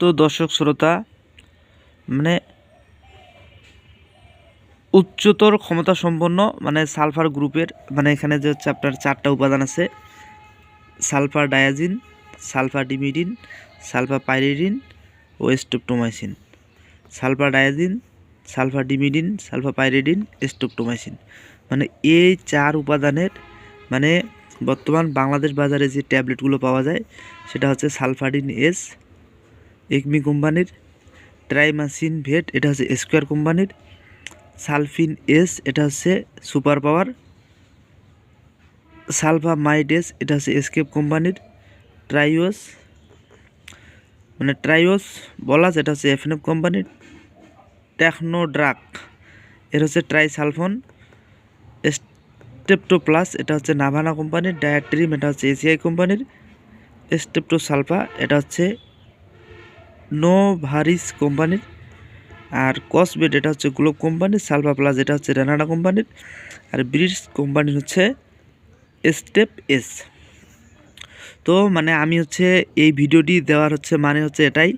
তো দর্শক শ্রোতা মানে উচ্চতর ক্ষমতা সম্পন্ন মানে সালফার গ্রুপের মানে এখানে যে হচ্ছে আপনার চারটা উপাদান আছে, sulphadiazine, sulphur ডিমিডিন, sulphur pyridine ও streptomycin sulphadiazine, sulphur ডিমিডিন, sulphur pyridine streptomycin মানে এই চার উপাদানের মানে বর্তমান বাংলাদেশ বাজারে যে ট্যাবলেটগুলো পাওয়া যায়, সেটা হচ্ছে সালফাডিন এস একমি কোম্পানির, ট্রাইমাসিন ভেট, এটা হচ্ছে স্কোয়ার কোম্পানির, সালফিন এস, এটা হচ্ছে সুপার পাওয়ার সালফামাইড এস এটা হচ্ছে এসকেপ কোম্পানির, ট্রাইওস মানে ট্রাইওস বলা যেটা হচ্ছে এফএনএফ কোম্পানির, টেকনোড্রাক এটা হচ্ছে ট্রাইসালফন, স্টেপটোপ্লাস, এটা হচ্ছে নাভানা কোম্পানির, ডায়াট্রিম, এটা হচ্ছে এসিআই কোম্পানির, স্টেপটোসালফা, এটা হচ্ছে নোভারিস কোম্পানির আর কসবেট এটা হচ্ছে গ্লোব কোম্পানির সালভা প্লাস এটা হচ্ছে রেনাডা কোম্পানির আর ব্রিজ কোম্পানির হচ্ছে স্টেপ এস। তো মানে আমি হচ্ছে এই ভিডিওটি দেওয়ার হচ্ছে মানে হচ্ছে এটাই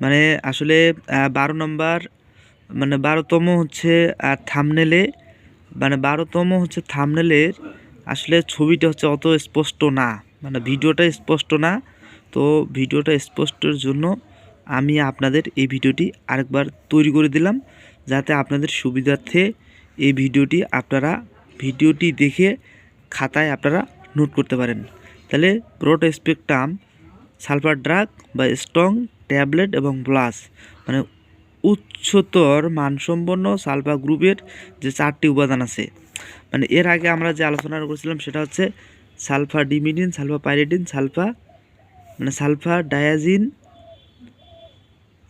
মানে আসলে বারো নম্বর মানে বারোতম হচ্ছে থামনেলে মানে বারোতম হচ্ছে থামনেলের আসলে ছবিটা হচ্ছে অত স্পষ্ট না মানে ভিডিওটা স্পষ্ট না, তো ভিডিওটা স্পষ্টর জন্য আমি আপনাদের এই ভিডিওটি আরেকবার তৈরি করে দিলাম যাতে আপনাদের সুবিধার্থে এই ভিডিওটি আপনারা ভিডিওটি দেখে খাতায় আপনারা নোট করতে পারেন। তাহলে ব্রড স্পেকট্রাম সালফার ড্রাগ বা স্ট্রং ট্যাবলেট এবং প্লাস মানে উচ্চতর মানসম্পন্ন সালফা গ্রুপের যে চারটি উপাদান আছে। মানে এর আগে আমরা যে আলোচনা করেছিলাম সেটা হচ্ছে সালফা ডিমিডিন সালফা পাইরেডিন সালফা মানে sulfadiazine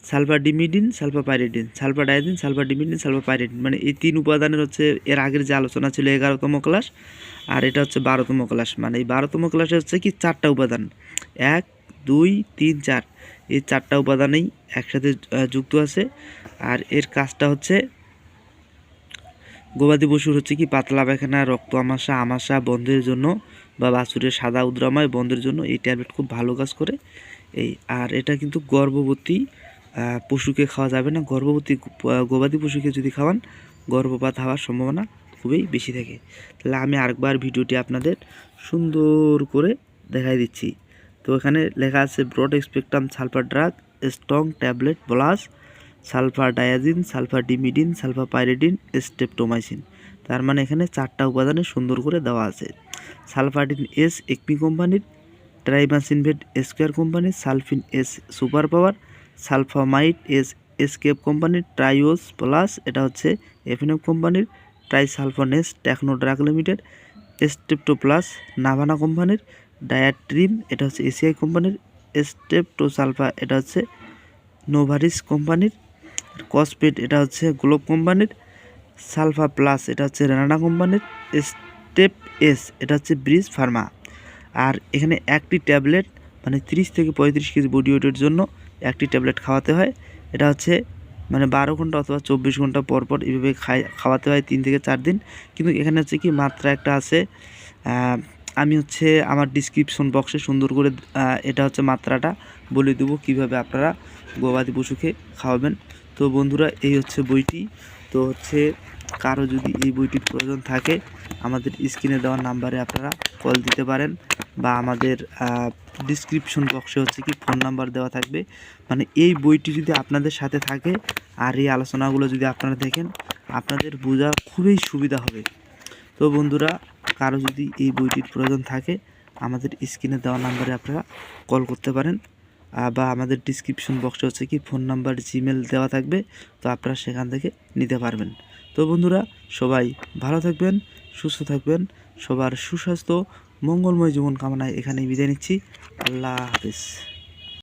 sulfadimidine sulfapyridine sulfadiazine sulfadimidine sulfapyridine মানে এই তিন উপাদানের হচ্ছে এর আগের যে আলোচনা ছিল এগারোতম ক্লাস আর এটা হচ্ছে বারোতম ক্লাস মানে এই বারোতম ক্লাসে হচ্ছে কি চারটা উপাদান। এক, দুই, তিন, চার। এই চারটা উপাদানেই একসাথে যুক্ত আছে। আর এর কাজটা হচ্ছে গবাদি পশুর হচ্ছে কি পাতলা পায়খানা, রক্ত আমাশা আমাশা বন্ধের জন্য বা বাছুরের সাদা উদ্রাময় বন্ধের জন্য এই ট্যাবলেট খুব ভালো কাজ করে। এই, আর এটা কিন্তু গর্ভবতী পশুকে খাওয়া যাবে না। গর্ভবতী গবাদি পশুকে যদি খাওয়ান, গর্ভপাত হওয়ার সম্ভাবনা খুবই বেশি থাকে। তাহলে আমি আরেকবার ভিডিওটি আপনাদের সুন্দর করে দেখাই দিচ্ছি। তো এখানে লেখা আছে, broad spectrum sulpha drug, strong tablet plus sulphadiazine, sulphur ডিমিডিন, sulphapyridine, streptomycin. তার মানে এখানে চারটা উপাদানে সুন্দর করে দেওয়া আছে। সালফাডিন এস একমি কোম্পানির, ট্রাইমাসিনভেট স্কোয়ার কোম্পানির, সালফিন এস সুপার পাওয়ার সালফামাইড এস এসকেপ কোম্পানির ট্রাইওস প্লাস, এটা হচ্ছে এফএনএফ কোম্পানির ট্রাইসালফানেস Techno drug limited Strepto plus Navana কোম্পানির ডায়াট্রিম, এটা হচ্ছে এসিআই কোম্পানির স্টেপটোসালফা, এটা হচ্ছে নোভারিস কোম্পানির কসপেট, এটা হচ্ছে গ্লোব কোম্পানির সালফা প্লাস, এটা হচ্ছে রানাডা কোম্পানির স্টেপ এস, এটা হচ্ছে ব্রিজ ফার্মা। আর এখানে একটি ট্যাবলেট মানে তিরিশ থেকে পঁয়ত্রিশ কেজি বডি ওয়েটের জন্য একটি ট্যাবলেট খাওয়াতে হয়। এটা হচ্ছে মানে বারো ঘণ্টা অথবা চব্বিশ ঘণ্টা পর পর এভাবে খাই, খাওয়াতে হয় তিন থেকে চার দিন। কিন্তু এখানে হচ্ছে কি মাত্রা একটা আছে। আমি হচ্ছে আমার ডিসক্রিপশন বক্সে সুন্দর করে এটা হচ্ছে মাত্রাটা বলে দেবো কীভাবে আপনারা গবাদি পশুকে খাওয়াবেন। তো বন্ধুরা, এই হচ্ছে বইটি। তো হচ্ছে কারও যদি এই বইটির প্রয়োজন থাকে, আমাদের স্ক্রিনে দেওয়া নাম্বারে আপনারা কল দিতে পারেন বা আমাদের ডিসক্রিপশন বক্সে হচ্ছে কি ফোন নাম্বার দেওয়া থাকবে। মানে এই বইটি যদি আপনাদের সাথে থাকে আর এই আলোচনাগুলো যদি আপনারা দেখেন, আপনাদের বোঝা খুবই সুবিধা হবে। তো বন্ধুরা, কারও যদি এই বইটির প্রয়োজন থাকে, আমাদের স্ক্রিনে দেওয়া নাম্বারে আপনারা কল করতে পারেন। বা আমাদের ডিসক্রিপশন বক্সে হচ্ছে কি ফোন নাম্বার জিমেল দেওয়া থাকবে, তো আপনারা সেখান থেকে নিতে পারবেন। তো বন্ধুরা, সবাই ভালো থাকবেন, সুস্থ থাকবেন, সবার সুস্বাস্থ্য, মঙ্গলময় জীবন কামনায় এখানেই বিদায় নিচ্ছি। আল্লাহ হাফিজ।